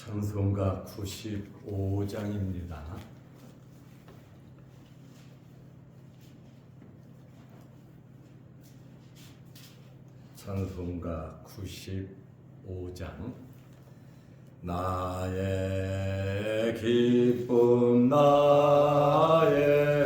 찬송가 95장입니다. 찬송가 95장 나의 기쁨 나의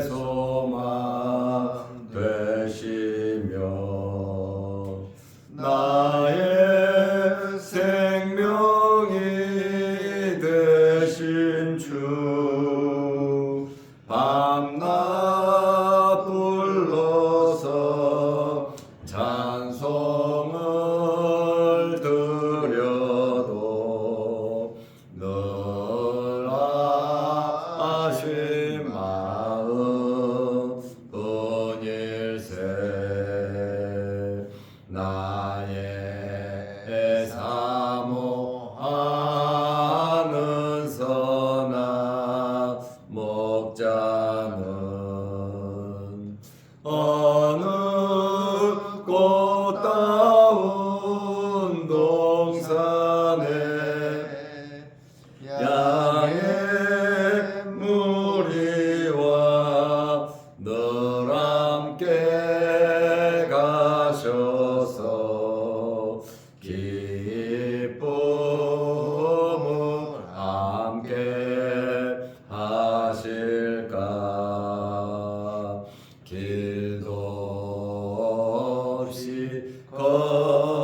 Come.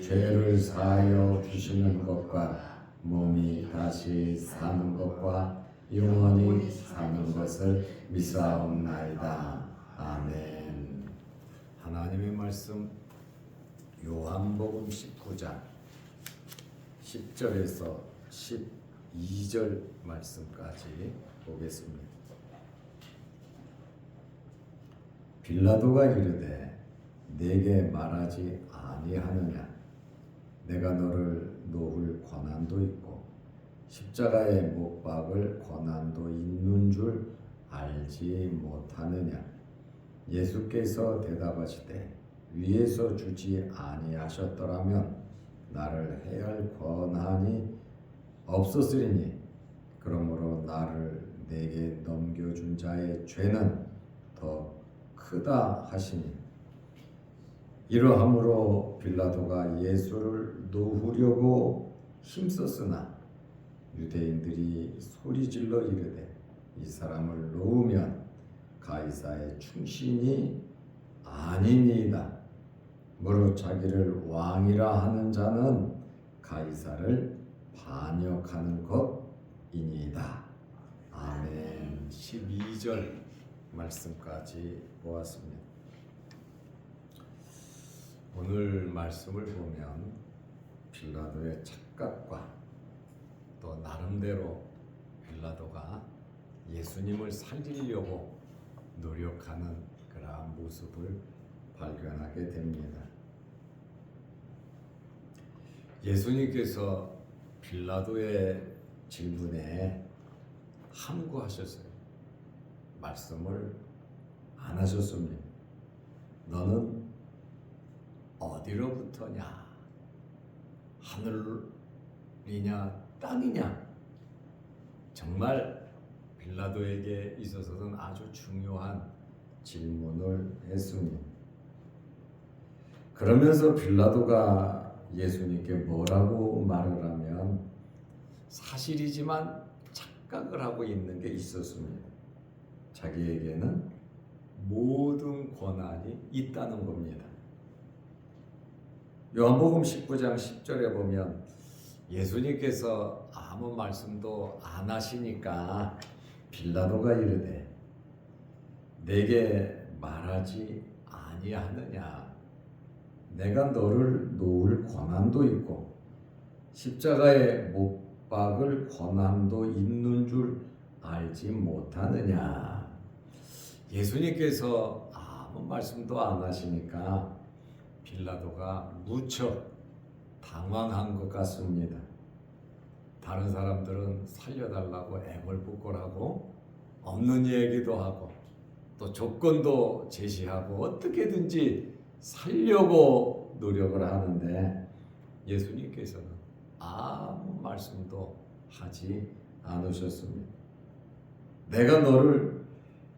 죄를 사하여 주시는 것과 몸이 다시 사는 것과 영원히 사는 것을 믿사옵나이다. 아멘. 하나님의 말씀 요한복음 19장 10절에서 12절 말씀까지 보겠습니다. 빌라도가 이르되 내게 말하지 아니하느냐 내가 너를 놓을 권한도 있고 십자가에 못 박을 권한도 있는 줄 알지 못하느냐? 예수께서 대답하시되 위에서 주지 아니하셨더라면 나를 해할 권한이 없었으리니 그러므로 나를 내게 넘겨준 자의 죄는 더 크다 하시니 이러함으로 빌라도가 예수를 놓으려고 힘썼으나 유대인들이 소리질러 이르되 이 사람을 놓으면 가이사의 충신이 아니니이다. 무릇 자기를 왕이라 하는 자는 가이사를 반역하는 것이니이다. 아멘. 12절 말씀까지 보았습니다. 오늘 말씀을 보면 빌라도의 착각과 또 나름대로 빌라도가 예수님을 살리려고 노력하는 그러한 모습을 발견하게 됩니다. 예수님께서 빌라도의 질문에 함구하셨어요. 말씀을 안 하셨습니다. 너는 어디로부터냐? 하늘이냐 땅이냐? 정말 빌라도에게 있어서는 아주 중요한 질문을 했습니다. 그러면서 빌라도가 예수님께 뭐라고 말을 하면 사실이지만 착각을 하고 있는 게 있었습니다. 자기에게는 모든 권한이 있다는 겁니다. 요한복음 19장 10절에 보면 예수님께서 아무 말씀도 안 하시니까 빌라도가 이르되 내게 말하지 아니하느냐? 내가 너를 놓을 권한도 있고 십자가에 못 박을 권한도 있는 줄 알지 못하느냐? 예수님께서 아무 말씀도 안 하시니까 빌라도가 무척 당황한 것 같습니다. 다른 사람들은 살려달라고 애걸복걸하고 없는 얘기도 하고 또 조건도 제시하고 어떻게든지 살려고 노력을 하는데 예수님께서는 아무 말씀도 하지 않으셨습니다. 내가 너를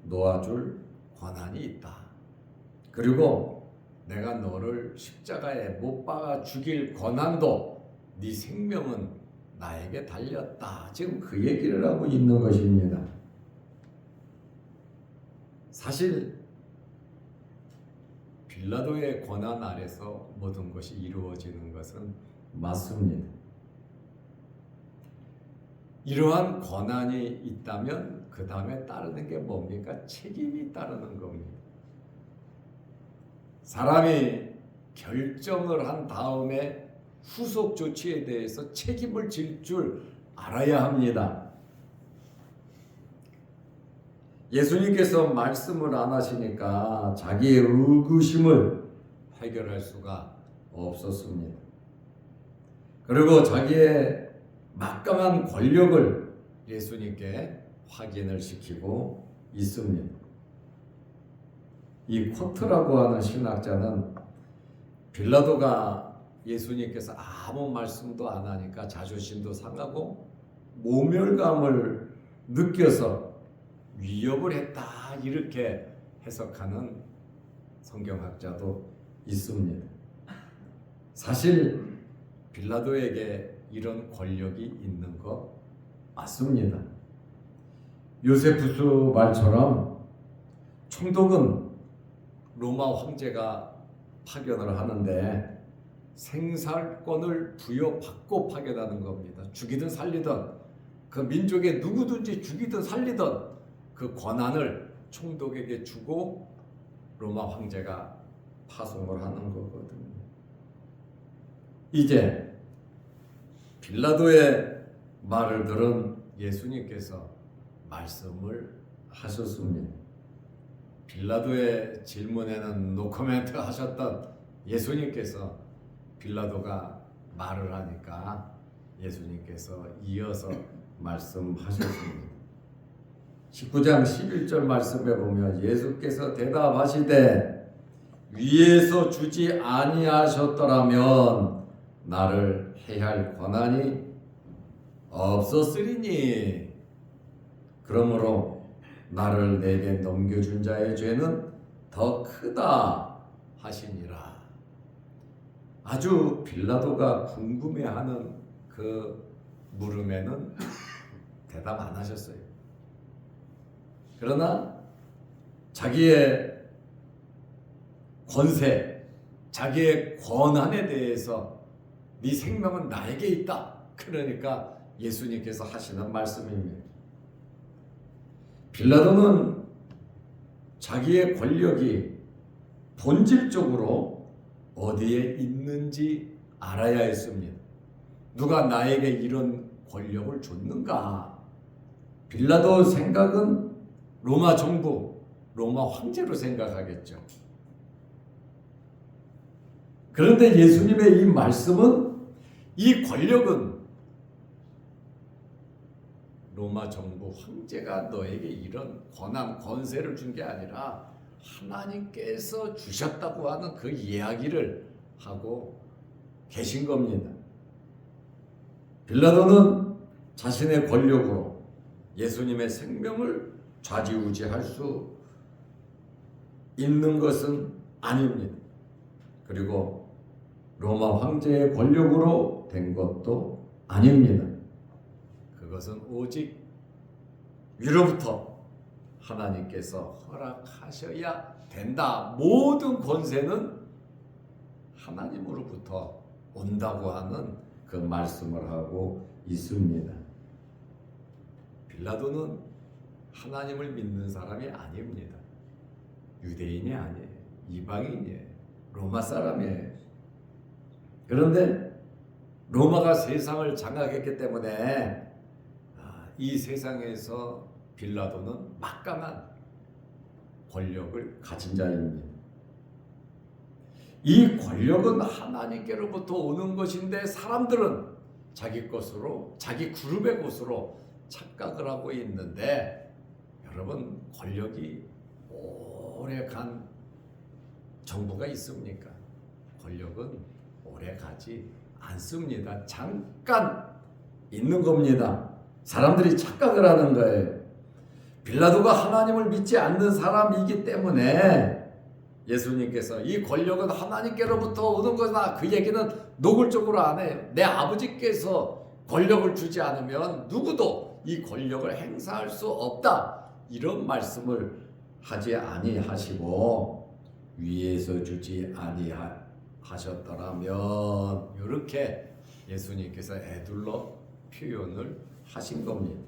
놓아줄 권한이 있다. 그리고 내가 너를 십자가에 못 박아 죽일 권한도 네 생명은 나에게 달렸다. 지금 그 얘기를 하고 있는 것입니다. 사실 빌라도의 권한 아래서 모든 것이 이루어지는 것은 맞습니다. 이러한 권한이 있다면 그 다음에 따르는 게 뭡니까? 책임이 따르는 겁니다. 사람이 결정을 한 다음에 후속 조치에 대해서 책임을 질 줄 알아야 합니다. 예수님께서 말씀을 안 하시니까 자기의 의구심을 해결할 수가 없었습니다. 그리고 자기의 막강한 권력을 예수님께 확인을 시키고 있습니다. 이 코트라고 하는 신학자는 빌라도가 예수님께서 아무 말씀도 안 하니까 자존심도 상하고 모멸감을 느껴서 위협을 했다 이렇게 해석하는 성경학자도 있습니다. 사실 빌라도에게 이런 권력이 있는 거 맞습니다. 요세푸스 말처럼 총독은 로마 황제가 파견을 하는데 생살권을 부여받고 파견하는 겁니다. 죽이든 살리든 그 민족의 누구든지 죽이든 살리든 그 권한을 총독에게 주고 로마 황제가 파송을 하는 거거든요. 이제 빌라도의 말을 들은 예수님께서 말씀을 하셨습니다. 빌라도의 질문에는 노코멘트 하셨던 예수님께서 빌라도가 말을 하니까 예수님께서 이어서 말씀하셨습니다. 19장 11절 말씀에 보면 예수께서 대답하시되 위에서 주지 아니하셨더라면 나를 해할 권한이 없었으리니 그러므로 나를 내게 넘겨준 자의 죄는 더 크다 하시니라. 아주 빌라도가 궁금해하는 그 물음에는 대답 안 하셨어요. 그러나 자기의 권세, 자기의 권한에 대해서 네 생명은 나에게 있다. 그러니까 예수님께서 하시는 말씀입니다. 빌라도는 자기의 권력이 본질적으로 어디에 있는지 알아야 했습니다. 누가 나에게 이런 권력을 줬는가? 빌라도 생각은 로마 정부, 로마 황제로 생각하겠죠. 그런데 예수님의 이 말씀은 이 권력은 로마 정부 황제가 너에게 이런 권한 권세를 준 게 아니라 하나님께서 주셨다고 하는 그 이야기를 하고 계신 겁니다. 빌라도는 자신의 권력으로 예수님의 생명을 좌지우지할 수 있는 것은 아닙니다. 그리고 로마 황제의 권력으로 된 것도 아닙니다. 그것은 오직 위로부터 하나님께서 허락하셔야 된다. 모든 권세는 하나님으로부터 온다고 하는 그 말씀을 하고 있습니다. 빌라도는 하나님을 믿는 사람이 아닙니다. 유대인이 아니에요. 이방인이에요. 로마 사람이에요. 그런데 로마가 세상을 장악했기 때문에 아, 이 세상에서 빌라도는 막강한 권력을 가진 자입니다. 이 권력은 하나님께로부터 오는 것인데 사람들은 자기 것으로 자기 그룹의 것으로 착각을 하고 있는데 여러분 권력이 오래 간 정부가 있습니까? 권력은 오래 가지 않습니다. 잠깐 있는 겁니다. 사람들이 착각을 하는 거예요. 빌라도가 하나님을 믿지 않는 사람이기 때문에 예수님께서 이 권력은 하나님께로부터 오는 거다. 그 얘기는 노골적으로 안 해요. 내 아버지께서 권력을 주지 않으면 누구도 이 권력을 행사할 수 없다. 이런 말씀을 하지 아니하시고 위에서 주지 아니하셨더라면 이렇게 예수님께서 애둘러 표현을 하신 겁니다.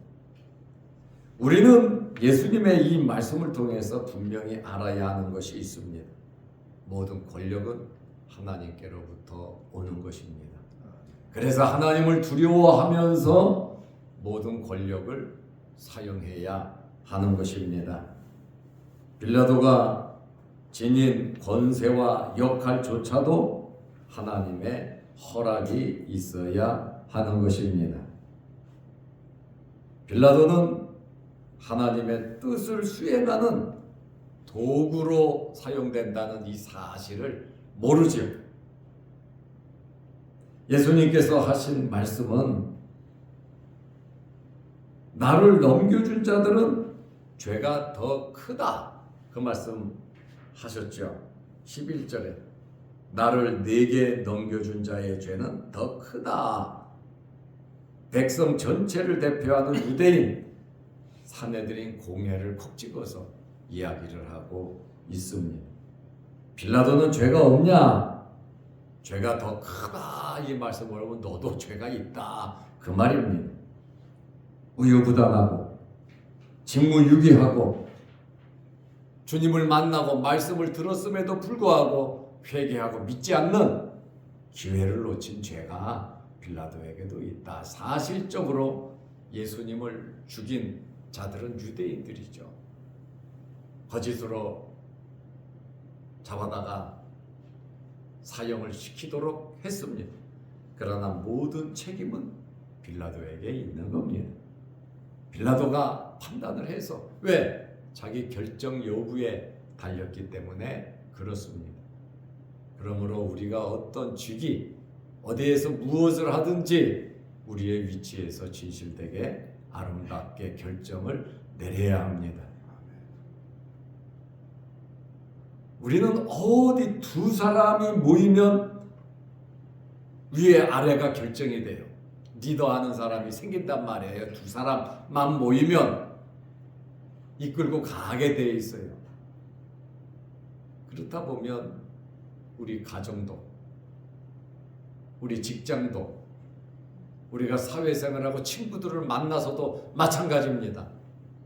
우리는 예수님의 이 말씀을 통해서 분명히 알아야 하는 것이 있습니다. 모든 권력은 하나님께로부터 오는 것입니다. 그래서 하나님을 두려워하면서 모든 권력을 사용해야 하는 것입니다. 빌라도가 지닌 권세와 역할조차도 하나님의 허락이 있어야 하는 것입니다. 빌라도는 하나님의 뜻을 수행하는 도구로 사용된다는 이 사실을 모르죠. 예수님께서 하신 말씀은 나를 넘겨준 자들은 죄가 더 크다. 그 말씀 하셨죠. 11절에 나를 내게 넘겨준 자의 죄는 더 크다. 백성 전체를 대표하는 유대인 사내들인 공회를 콕 찍어서 이야기를 하고 있습니다. 빌라도는 죄가 없냐? 죄가 더 크다 이 말씀을 하면 너도 죄가 있다 그 말입니다. 우유부단하고 직무유기하고 주님을 만나고 말씀을 들었음에도 불구하고 회개하고 믿지 않는 기회를 놓친 죄가 빌라도에게도 있다. 사실적으로 예수님을 죽인 자들은 유대인들이죠. 거짓으로 잡아다가 사형을 시키도록 했습니다. 그러나 모든 책임은 빌라도에게 있는 겁니다. 빌라도가 판단을 해서 왜 자기 결정 여부에 달렸기 때문에 그렇습니다. 그러므로 우리가 어떤 직위 어디에서 무엇을 하든지 우리의 위치에서 진실되게 아름답게 결정을 내려야 합니다. 우리는 어디 두 사람이 모이면 위에 아래가 결정이 돼요. 리더 하는 사람이 생긴단 말이에요. 두 사람만 모이면 이끌고 가게 돼 있어요. 그렇다 보면 우리 가정도, 우리 직장도, 우리가 사회생활하고 친구들을 만나서도 마찬가지입니다.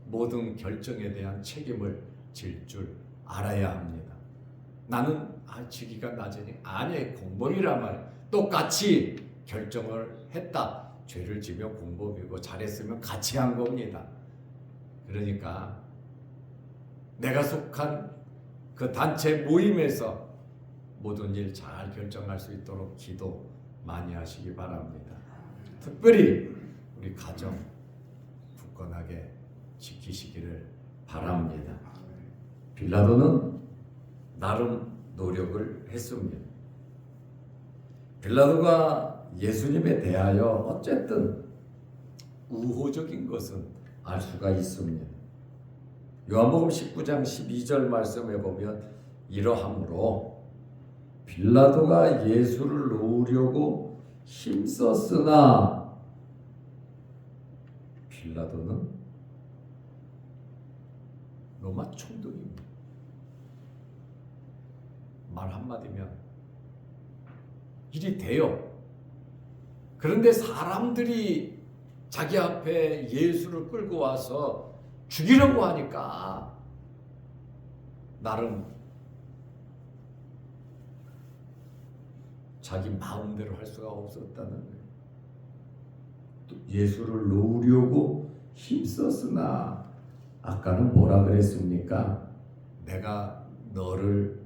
모든 결정에 대한 책임을 질 줄 알아야 합니다. 나는 아 직위가 낮으니 아니 공범이란 말이야. 똑같이 결정을 했다. 죄를 지면 공범이고 잘했으면 같이 한 겁니다. 그러니까 내가 속한 그 단체 모임에서 모든 일 잘 결정할 수 있도록 기도 많이 하시기 바랍니다. 특별히 우리 가정 굳건하게 지키시기를 바랍니다. 빌라도는 나름 노력을 했습니다. 빌라도가 예수님에 대하여 어쨌든 우호적인 것은 알 수가 있습니다. 요한복음 19장 12절 말씀에 보면 이러함으로 빌라도가 예수를 놓으려고 힘썼으나 빌라도는 로마 총독입니다. 말 한마디면 일이 돼요. 그런데 사람들이 자기 앞에 예수를 끌고 와서 죽이려고 하니까 나름 자기 마음대로 할 수가 없었다는 거예요. 또 예수를 놓으려고 힘썼으나 아까는 뭐라 그랬습니까? 내가 너를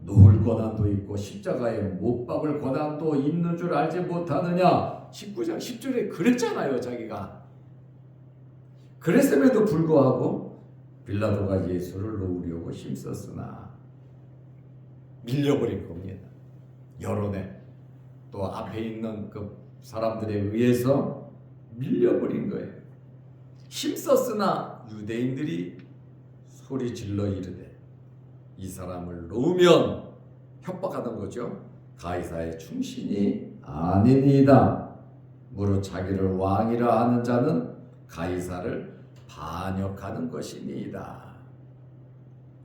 놓을 권한도 있고 십자가에 못 박을 권한도 있는 줄 알지 못하느냐? 19장 10절에 그랬잖아요, 자기가. 그랬음에도 불구하고 빌라도가 예수를 놓으려고 힘썼으나 밀려버린 겁니다. 여론에 또 앞에 있는 그 사람들에 의해서 밀려버린 거예요. 힘썼으나 유대인들이 소리 질러 이르되 이 사람을 놓으면 협박하던 거죠. 가이사의 충신이 아니니이다. 무릇 자기를 왕이라 하는 자는 가이사를 반역하는 것이니이다.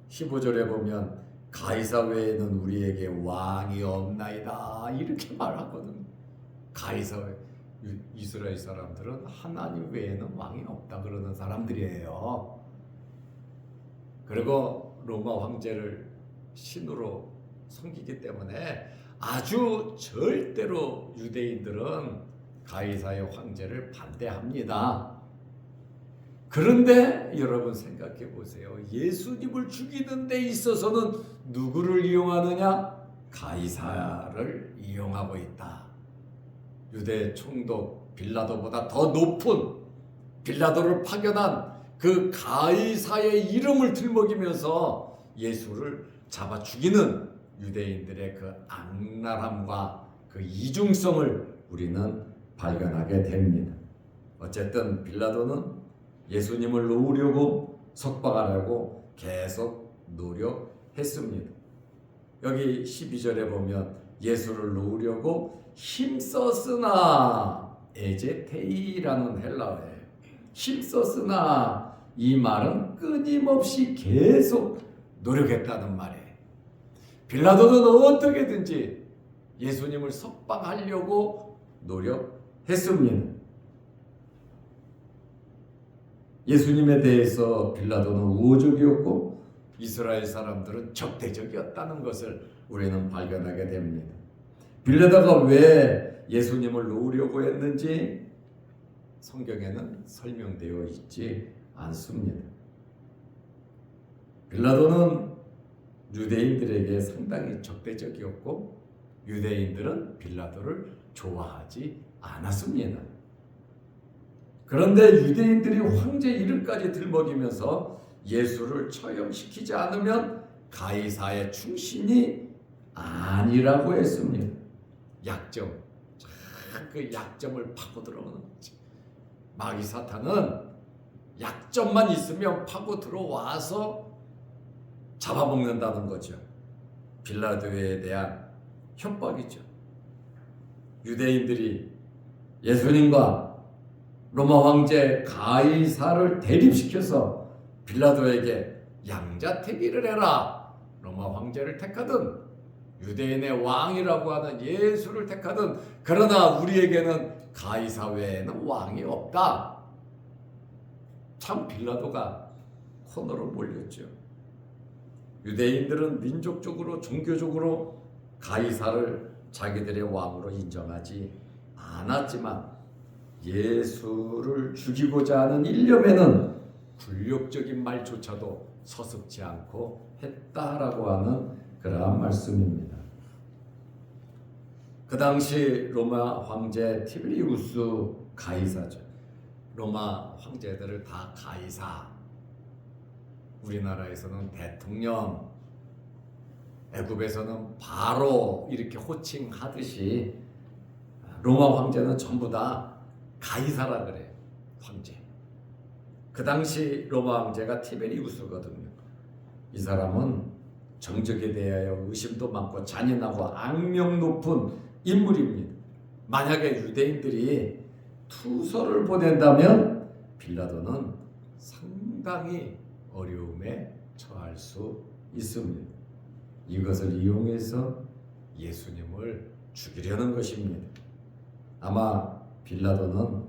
15절에 보면 가이사 외에는 우리에게 왕이 없나이다 이렇게 말하거든. 가이사 외 이스라엘 사람들은 하나님 외에는 왕이 없다 그러는 사람들이에요. 그리고 로마 황제를 신으로 섬기기 때문에 아주 절대로 유대인들은 가이사의 황제를 반대합니다. 그런데 여러분 생각해 보세요. 예수님을 죽이는 데 있어서는 누구를 이용하느냐? 가이사를 이용하고 있다. 유대 총독 빌라도보다 더 높은 빌라도를 파견한 그 가이사의 이름을 들먹이면서 예수를 잡아 죽이는 유대인들의 그 악랄함과 그 이중성을 우리는 발견하게 됩니다. 어쨌든 빌라도는 예수님을 놓으려고 석방하려고 계속 노력했습니다. 여기 12절에 보면 예수를 놓으려고 힘썼으나 에제테이라는 헬라어예요. 힘썼으나 이 말은 끊임없이 계속 노력했다는 말이에요. 빌라도는 어떻게든지 예수님을 석방하려고 노력했습니다. 예수님에 대해서 빌라도는 우호적이었고 이스라엘 사람들은 적대적이었다는 것을 우리는 발견하게 됩니다. 빌라도가 왜 예수님을 놓으려고 했는지 성경에는 설명되어 있지 않습니다. 빌라도는 유대인들에게 상당히 적대적이었고 유대인들은 빌라도를 좋아하지 않았습니다. 그런데 유대인들이 황제 이름까지 들먹이면서 예수를 처형시키지 않으면 가이사의 충신이 아니라고 했습니다. 약점, 그 약점을 파고 들어오는 거지. 마귀 사탄은 약점만 있으면 파고 들어와서 잡아먹는다는 거죠. 빌라도에 대한 협박이죠. 유대인들이 예수님과 로마 황제 가이사를 대립시켜서 빌라도에게 양자택일을 해라. 로마 황제를 택하든 유대인의 왕이라고 하는 예수를 택하든 그러나 우리에게는 가이사 외에는 왕이 없다. 참 빌라도가 코너로 몰렸죠. 유대인들은 민족적으로 종교적으로 가이사를 자기들의 왕으로 인정하지 않았지만 예수를 죽이고자 하는 일념에는 굴욕적인 말조차도 서슴지 않고 했다라고 하는 그러한 말씀입니다. 그 당시 로마 황제 티베리우스 가이사죠. 로마 황제들을 다 가이사. 우리나라에서는 대통령, 애굽에서는 바로 이렇게 호칭하듯이 로마 황제는 전부 다 가이사라 그래요. 황제. 그 당시 로마 황제가 티베리우스거든요. 이 사람은 정적에 대하여 의심도 많고 잔인하고 악명 높은 인물입니다. 만약에 유대인들이 투서를 보낸다면 빌라도는 상당히 어려움에 처할 수 있습니다. 이것을 이용해서 예수님을 죽이려는 것입니다. 아마 빌라도는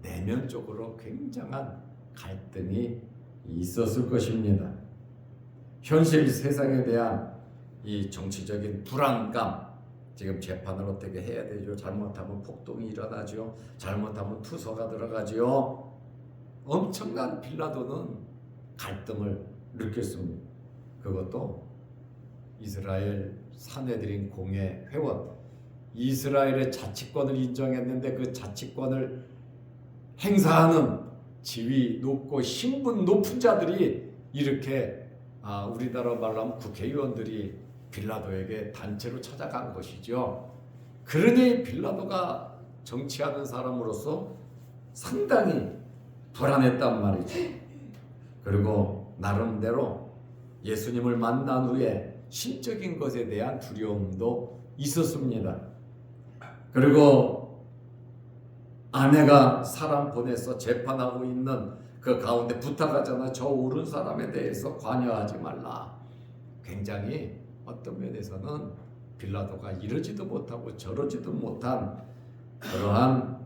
내면적으로 굉장한 갈등이 있었을 것입니다. 현실 세상에 대한 이 정치적인 불안감, 지금 재판을 어떻게 해야 되죠? 잘못하면 폭동이 일어나죠. 잘못하면 투서가 들어가죠. 엄청난 빌라도는 갈등을 느꼈습니다. 그것도 이스라엘 사내들인 공회 회원, 이스라엘의 자치권을 인정했는데 그 자치권을 행사하는 지위 높고 신분 높은 자들이 이렇게 아, 우리나라 말로 하면 국회의원들이 빌라도에게 단체로 찾아간 것이죠. 그러니 빌라도가 정치하는 사람으로서 상당히 불안했단 말이죠. 그리고 나름대로 예수님을 만난 후에 신적인 것에 대한 두려움도 있었습니다. 그리고 아내가 사람 보내서 재판하고 있는 그 가운데 부탁하잖아. 저 옳은 사람에 대해서 관여하지 말라. 굉장히 어떤 면에서는 빌라도가 이러지도 못하고 저러지도 못한 그러한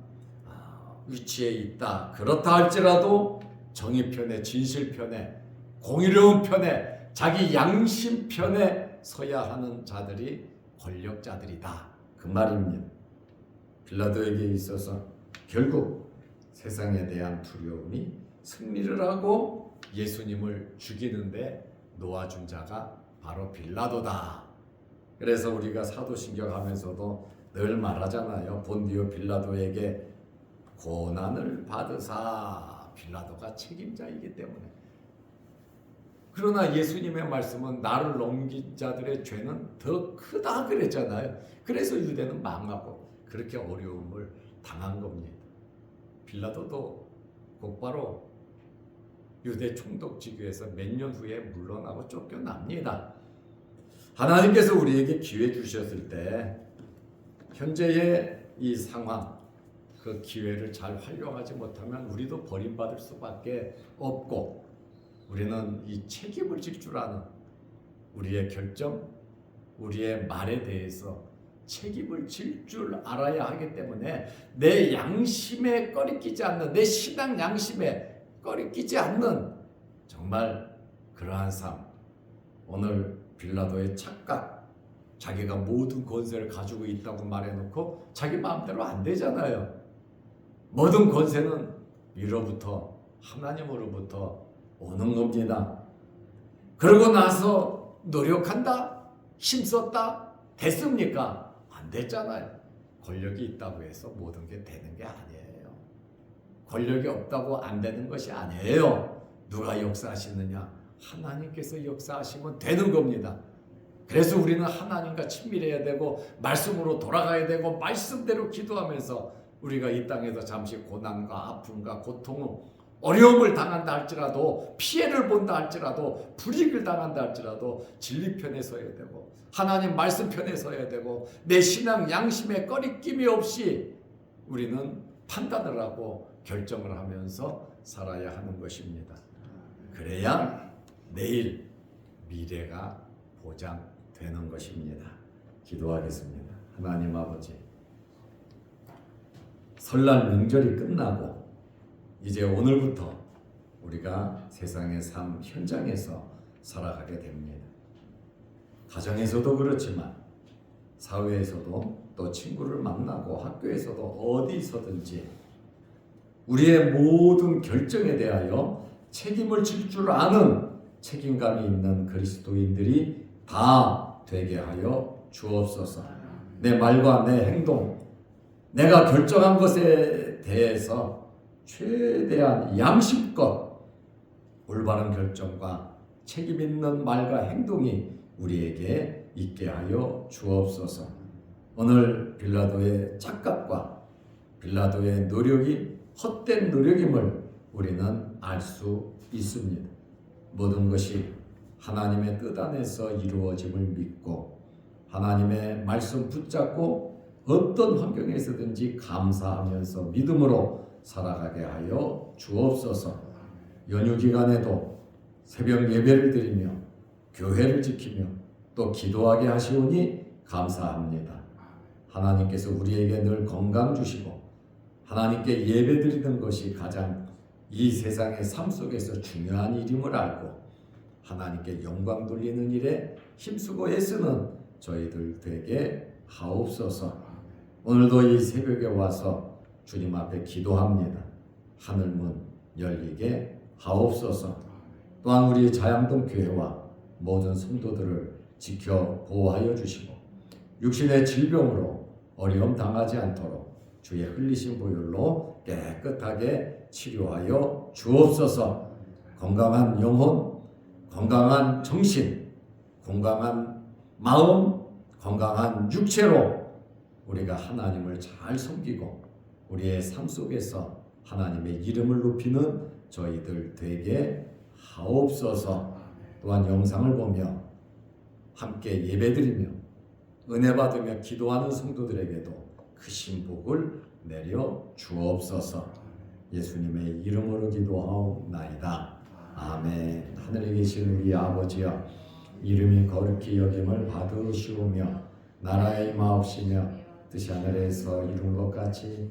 아, 위치에 있다. 그렇다 할지라도 정의 편에 진실 편에 공의로운 편에 자기 양심 편에 서야 하는 자들이 권력자들이다. 그 말입니다. 빌라도에게 있어서 결국 세상에 대한 두려움이 승리를 하고 예수님을 죽이는데 놓아준 자가 바로 빌라도다. 그래서 우리가 사도신경 하면서도 늘 말하잖아요. 본디오 빌라도에게 고난을 받으사 빌라도가 책임자이기 때문에. 그러나 예수님의 말씀은 나를 넘긴 자들의 죄는 더 크다 그랬잖아요. 그래서 유대는 망하고 그렇게 어려움을 당한 겁니다. 빌라도도 곧바로 유대 총독직위에서 몇 년 후에 물러나고 쫓겨납니다. 하나님께서 우리에게 기회 주셨을 때 현재의 이 상황 그 기회를 잘 활용하지 못하면 우리도 버림받을 수밖에 없고 우리는 이 책임을 질 줄 아는 우리의 결정, 우리의 말에 대해서 책임을 질 줄 알아야 하기 때문에 내 양심에 꺼리끼지 않는 내 신앙 양심에 꺼리끼지 않는 정말 그러한 삶 오늘 빌라도의 착각 자기가 모든 권세를 가지고 있다고 말해놓고 자기 마음대로 안 되잖아요. 모든 권세는 위로부터 하나님으로부터 오는 겁니다. 그러고 나서 노력한다? 힘썼다? 됐습니까? 안 됐잖아요. 권력이 있다고 해서 모든 게 되는 게 아니에요. 권력이 없다고 안 되는 것이 아니에요. 누가 역사하시느냐? 하나님께서 역사하시면 되는 겁니다. 그래서 우리는 하나님과 친밀해야 되고 말씀으로 돌아가야 되고 말씀대로 기도하면서 우리가 이 땅에서 잠시 고난과 아픔과 고통, 어려움을 당한다 할지라도 피해를 본다 할지라도 불이익을 당한다 할지라도 진리 편에 서야 되고 하나님 말씀 편에 서야 되고 내 신앙 양심에 꺼리낌이 없이 우리는 판단을 하고 결정을 하면서 살아야 하는 것입니다. 그래야 내일 미래가 보장되는 것입니다. 기도하겠습니다. 하나님 아버지 설날 명절이 끝나고 이제 오늘부터 우리가 세상의 삶 현장에서 살아가게 됩니다. 가정에서도 그렇지만 사회에서도 또 친구를 만나고 학교에서도 어디서든지 우리의 모든 결정에 대하여 책임을 질 줄 아는 책임감이 있는 그리스도인들이 다 되게 하여 주옵소서. 내 말과 내 행동, 내가 결정한 것에 대해서 최대한 양심껏 올바른 결정과 책임 있는 말과 행동이 우리에게 있게 하여 주옵소서. 오늘 빌라도의 착각과 빌라도의 노력이 헛된 노력임을 우리는 알 수 있습니다. 모든 것이 하나님의 뜻 안에서 이루어짐을 믿고 하나님의 말씀 붙잡고 어떤 환경에서든지 감사하면서 믿음으로 살아가게 하여 주옵소서. 연휴 기간에도 새벽 예배를 드리며 교회를 지키며 또 기도하게 하시오니 감사합니다. 하나님께서 우리에게 늘 건강 주시고 하나님께 예배 드리는 것이 가장 이 세상의 삶 속에서 중요한 일임을 알고 하나님께 영광 돌리는 일에 힘쓰고 애쓰는 저희들 되게 하옵소서. 오늘도 이 새벽에 와서 주님 앞에 기도합니다. 하늘문 열리게 하옵소서. 또한 우리 자양동 교회와 모든 성도들을 지켜 보호하여 주시고 육신의 질병으로 어려움 당하지 않도록 주의 흘리신 보혈로 깨끗하게 치료하여 주옵소서. 건강한 영혼, 건강한 정신, 건강한 마음, 건강한 육체로 우리가 하나님을 잘 섬기고 우리의 삶 속에서 하나님의 이름을 높이는 저희들 되게 하옵소서. 또한 영상을 보며 함께 예배드리며 은혜 받으며 기도하는 성도들에게도 크신 복을 내려 주옵소서. 예수님의 이름으로 기도하옵나이다. 아멘. 하늘에 계신 우리 아버지여 이름이 거룩히 여김을 받으시오며 나라의 마옵시며 뜻이 하늘에서 이룬 것 같이